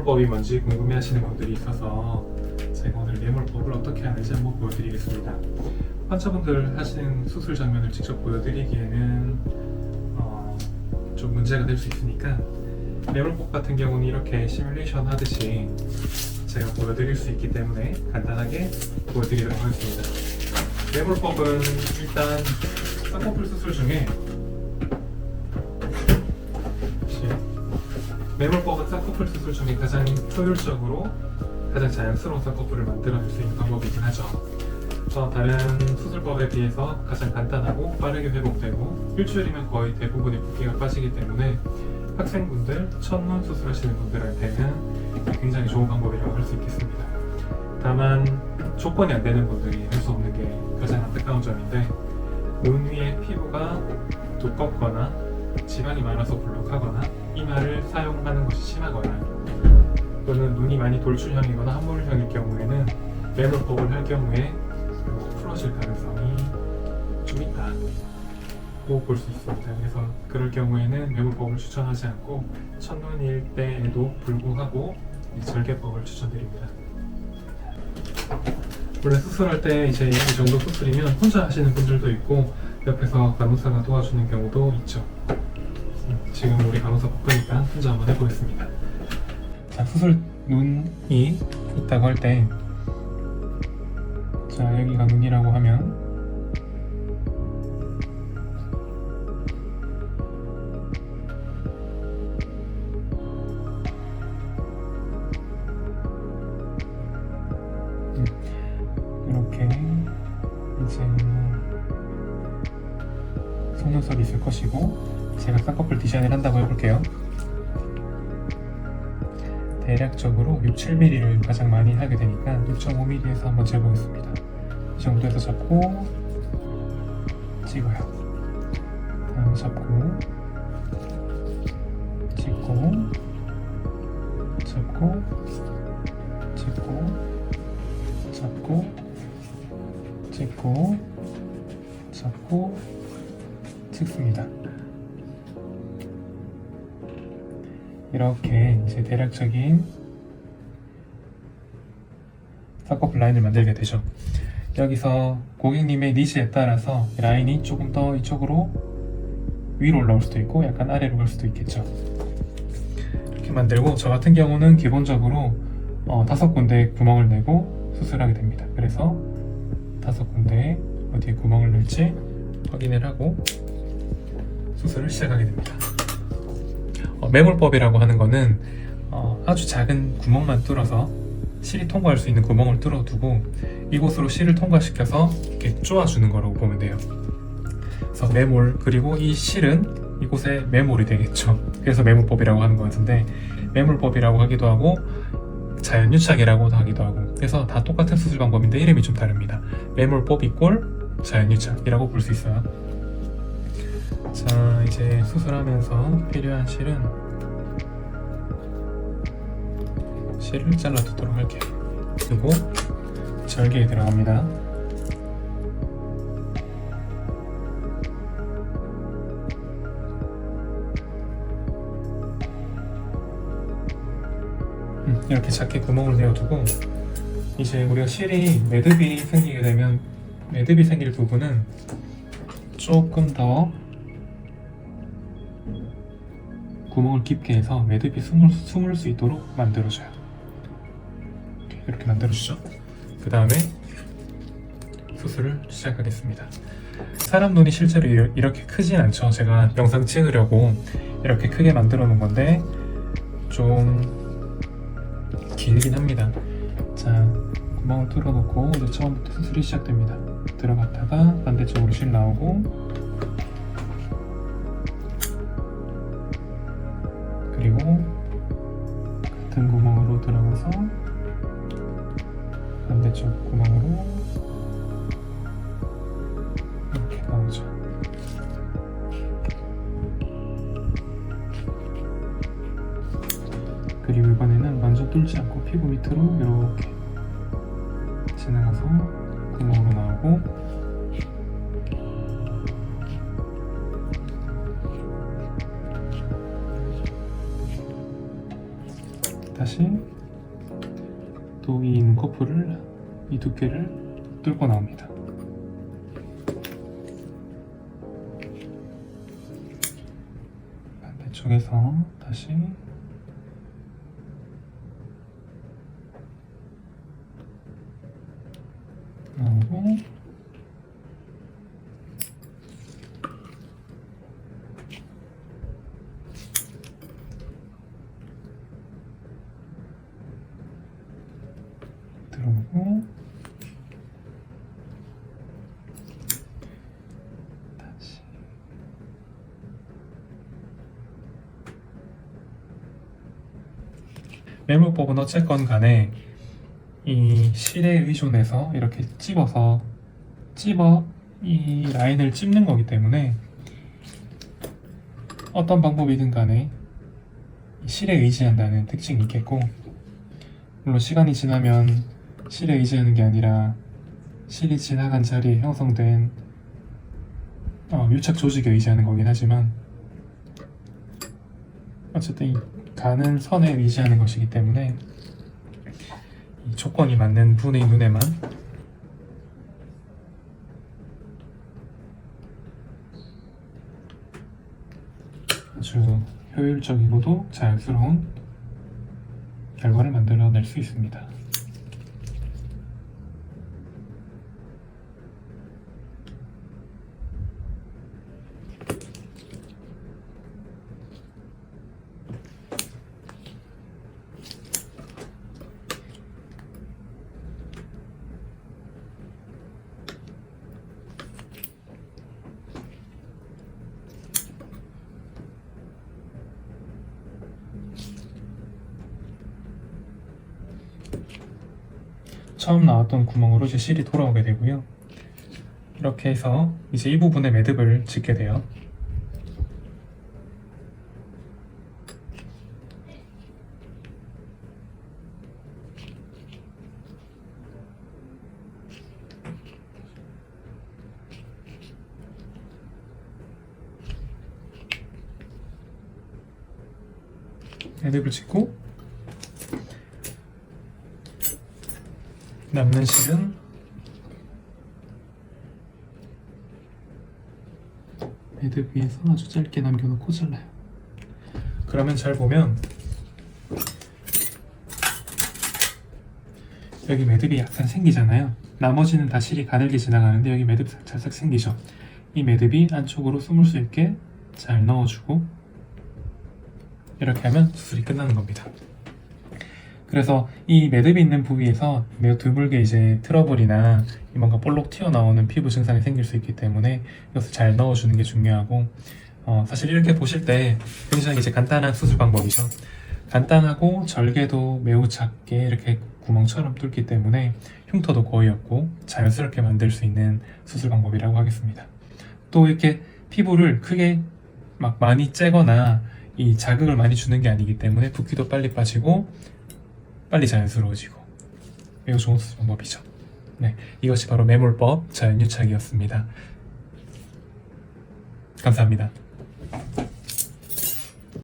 매몰법이 뭔지 궁금해하시는 분들이 있어서 제가 오늘 매몰법을 어떻게 하는지 한번 보여드리겠습니다. 환자분들 하시는 수술 장면을 직접 보여드리기에는 어, 좀 문제가 될 수 있으니까 매몰법 같은 경우는 이렇게 시뮬레이션 하듯이 제가 보여드릴 수 있기 때문에 간단하게 보여드리도록 하겠습니다. 매몰법은 일단 쌍꺼풀 수술 중에 혹시 매몰법은 쌍꺼풀 수술 중에 가장 효율적으로 가장 자연스러운 쌍꺼풀을 만들어줄 수 있는 방법이긴 하죠. 어, 다른 수술법에 비해서 가장 간단하고 빠르게 회복되고 일주일이면 거의 대부분의 붓기가 빠지기 때문에 학생분들, 첫눈 수술하시는 분들한테는 굉장히 좋은 방법이라고 할 수 있겠습니다. 다만 조건이 안 되는 분들이 할 수 없는 게 가장 안타까운 점인데 눈 위에 피부가 두껍거나 지방이 많아서 불룩하거나 이마를 사용하는 것이 심하거나 또는 눈이 많이 돌출형이거나 함몰형일 경우에는 매몰법을 할 경우에 풀어질 가능성이 좀 있다고 볼수 있습니다. 그래서 그럴 경우에는 매몰법을 추천하지 않고 첫눈일 때에도 불구하고 이 절개법을 추천드립니다. 원래 수술할 때 이제 이 정도 수술이면 혼자 하시는 분들도 있고 옆에서 간호사가 도와주는 경우도 있죠. 음, 지금 우리 간호사 바쁘니까 혼자 한번 해보겠습니다. 자, 수술 눈이 있다고 할 때, 자, 여기가 눈이라고 하면, 음, 이렇게 이제 속눈썹이 있을 것이고 제가 쌍꺼풀 디자인을 한다고 해볼게요. 대략적으로 6, 7mm를 가장 많이 하게 되니까 6.5mm에서 한번 재보겠습니다. 이 정도에서 잡고 찍어요. 다음 잡고 찍고 잡고 찍고 잡고 찍고 잡고 찍습니다. 이렇게 이제 대략적인 쌍꺼풀 라인을 만들게 되죠. 여기서 고객님의 니즈에 따라서 라인이 조금 더 이쪽으로 위로 올라올 수도 있고 약간 아래로 갈 수도 있겠죠. 이렇게 만들고 저 같은 경우는 기본적으로 어, 다섯 군데 구멍을 내고 수술하게 됩니다. 그래서 다섯 군데에 어디에 구멍을 넣을지 확인을 하고 수술을 시작하게 됩니다. 어, 매몰법이라고 하는 거는 어, 아주 작은 구멍만 뚫어서 실이 통과할 수 있는 구멍을 뚫어두고 이곳으로 실을 통과시켜서 이렇게 쪼아주는 거라고 보면 돼요. 그래서 매몰 그리고 이 실은 이곳에 매몰이 되겠죠. 그래서 매몰법이라고 하는 것 같은데 매몰법이라고 하기도 하고 자연유착이라고도 하기도 하고 그래서 다 똑같은 수술 방법인데 이름이 좀 다릅니다. 매몰법 이꼴 자연유착이라고 볼 수 있어요. 자 이제 수술하면서 필요한 실은 실을 잘라두도록 할게요. 그리고 절개에 들어갑니다. 음, 이렇게 작게 구멍을 내어두고 이제 우리가 실이 매듭이 생기게 되면 매듭이 생길 부분은 조금 더 구멍을 깊게 해서 매듭이 숨을, 숨을 수 있도록 만들어줘요. 이렇게 만들어 주죠. 그 다음에 수술을 시작하겠습니다. 사람 눈이 실제로 이- 이렇게 크진 않죠. 제가 영상 찍으려고 이렇게 크게 만들어 놓은 건데 좀 길긴 합니다. 자, 구멍을 뚫어 놓고 이제 처음부터 수술이 시작됩니다. 들어갔다가 반대쪽으로 실 나오고 그리고 같은 구멍으로 들어가서 반대쪽 구멍으로 이렇게 나오죠. 그리고 이번에는 완전 뚫지 않고 피부 밑으로 이렇게 지나가서 구멍으로 나오고 다시 또이 눈꺼풀을 이 두께를 뚫고 나옵니다. 반대쪽에서 다시 나오고 들어오고 다시 매물법은 어쨌건 간에 이 실에 의존해서 이렇게 찝어서 찝어 이 라인을 찝는 거기 때문에 어떤 방법이든 간에 이 실에 의지한다는 특징이 있겠고 물론 시간이 지나면 실에 의지하는 게 아니라 실이 지나간 자리에 형성된 어, 유착 조직에 의지하는 거긴 하지만 어쨌든 이 가는 선에 의지하는 것이기 때문에 이 조건이 맞는 분의 눈에만 아주 효율적이고도 자연스러운 결과를 만들어낼 수 있습니다. 처음 나왔던 구멍으로 이제 실이 돌아오게 되고요. 이렇게 해서 이제 이 부분에 매듭을 짓게 돼요. 매듭을 짓고 남는 실은 매듭 위에서 아주 짧게 남겨놓고 잘라요. 그러면 잘 보면 여기 매듭이 약간 생기잖아요. 나머지는 다 실이 가늘게 지나가는데 여기 매듭 살짝 생기죠. 이 매듭이 안쪽으로 숨을 수 있게 잘 넣어주고 이렇게 하면 수술이 끝나는 겁니다. 그래서 이 매듭이 있는 부위에서 매우 드물게 이제 트러블이나 이 뭔가 볼록 튀어나오는 피부 증상이 생길 수 있기 때문에 이것을 잘 넣어주는 게 중요하고 어, 사실 이렇게 보실 때 굉장히 이제 간단한 수술 방법이죠. 간단하고 절개도 매우 작게 이렇게 구멍처럼 뚫기 때문에 흉터도 거의 없고 자연스럽게 만들 수 있는 수술 방법이라고 하겠습니다. 또 이렇게 피부를 크게 막 많이 째거나 이 자극을 많이 주는 게 아니기 때문에 붓기도 빨리 빠지고 빨리 자연스러워지고 매우 좋은 수술 방법이죠. 네, 이것이 바로 매몰법 자연유착이었습니다. 감사합니다.